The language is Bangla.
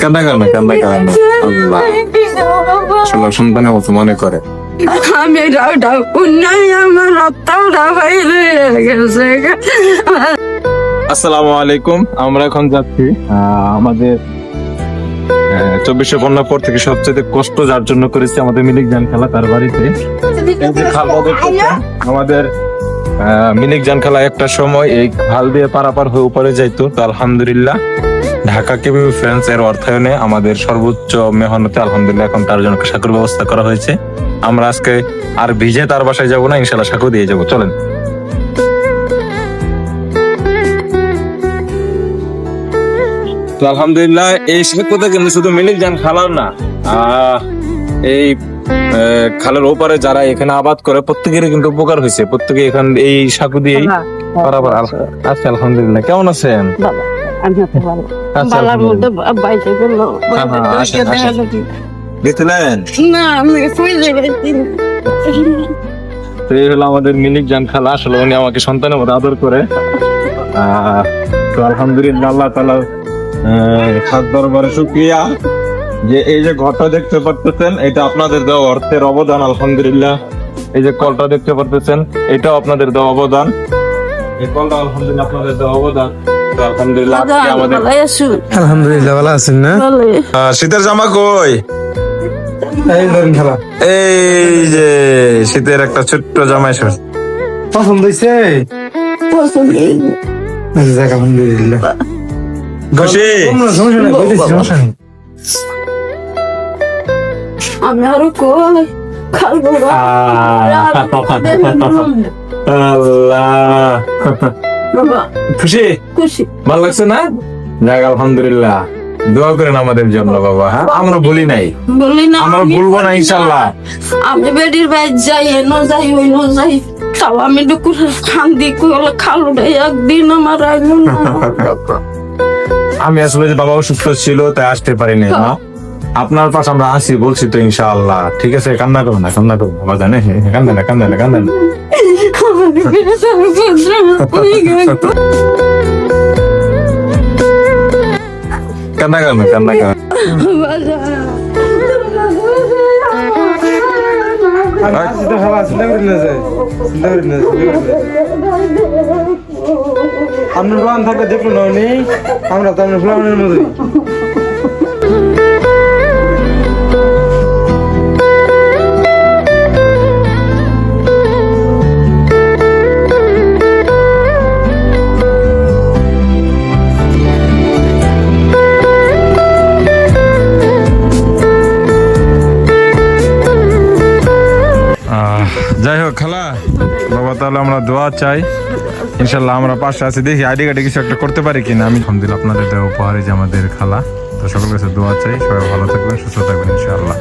কান্না কান্না কান্না কান্না আল্লাহ। আসলে সন্তানের মতো মনে করে। আমি আমার রক্তটা বাইরে গেছে। আসসালামু আলাইকুম আমরা এখন যাচ্ছি আহ, আমাদের চব্বিশে বন্যার পর থেকে সবচেয়ে কষ্ট যার জন্য করেছি আমাদের মিলিক জান খেলা তার বাড়িতে। দেখতেছেন, আমাদের মিনিক জান খেলা একটা সময় এই খাল দিয়ে পারাপার হয়ে উপরে যাইতো। তো আলহামদুলিল্লাহ, ঢাকা কেবি ফ্রেন্ডস এর অর্থায়নে আমাদের সর্বোচ্চ মেহনতে আলহামদুলিল্লাহ এখন তার জন্য সাঁকুর ব্যবস্থা করা হয়েছে। আমরা আজকে আর ভিজে তার বাসায় যাব না ইনশাল্লাহ সাঁকু দিয়ে যাব। চলেন। আলহামদুলিল্লাহ, এই সাঁকুতে কিন্তু শুধু মিনিক জান খালার না এই খালের ওপারে যারা এখানে আবাদ করে প্রত্যেকেরই কিন্তু উপকার হয়েছে। প্রত্যেকে এখান এই সাঁকু দিয়ে বরাবর আচ্ছা। আলহামদুলিল্লাহ। কেমন আছেন? আচ্ছা, হ্যাঁ, হ্যাঁ, আমাদের মিনিক জান খালা। আসলে উনি আমাকে সন্তানের মতো আদর করে। আহ, তো আলহামদুলিল্লাহ আল্লাহ তালা দরবারে শুক্রিয়া। যে এই যে ঘরটা দেখতে পারতেছেন এটা আপনাদের দেওয়া অর্থের অবদান আলহামদুলিল্লাহ। এই যে কলটা দেখতে পারতেছেন এটাও আপনাদের দেওয়া অবদান। এই কলটা আলহামদুলিল্লাহ আপনাদের দেওয়া অবদান। আলহামদুলিল্লাহ ভালো আছেন না? শীতের জামা কই? এই যে শীতের একটা ছোট্ট জামা এসে পছন্দ হয়েছে আলহামদুলিল্লাহ। খুশি? কোনো সমস্যা নেই বলতেছি, সমস্যা নেই। আমি আরও কই খালবো আল্লাহ। খুশি? খুশি। ভালো লাগছে না? যাক আলহামদুলিল্লাহ। দোয়া করেন আমাদের জন্য বাবা হ্যাঁ? আমরা ভুলি নাই। বলি না আমরা আমি ভুলবো না বলি ইনশাল্লাহ আমি বেডির বাইর যাই ন যাই ওই ন যাই। তাও আমি দুপুর খান্দি কইলে খালুটা একদিন আমার আইলো না। আমি আসলে যে বাবা অসুস্থ ছিল তাই আসতে পারিনি না আপনার পাশে আমরা আসি বলছি তো ইনশাআল্লাহ। ঠিক আছে, কান্না করো না, কান্না করো বাবা জানে। কান্দে না কান্দে না কান্দে না। কান্না করো না, কান্না করো চিন্তা ভাবা চিন্তা করেন না। যে চিন্তা করেন না চিন্তা করেন না আপনার বান থাকলে দেখল আমরা তো আপনার ফ্লাওয়ারের মতোই খালা? বাবা, তাহলে আমরা দোয়া চাই। ইনশাল্লাহ আমরা পাশে আছি। দেখি আইডি কার্ডে কিছু একটা করতে পারি কিনা। আমি আলহামদুলিল্লাহ আপনাদের দেওয়া উপহারে যে আমাদের খালা। তো সকলের কাছে দোয়া চাই। সবাই ভালো থাকবেন, সুস্থ থাকবেন ইনশাআল্লাহ।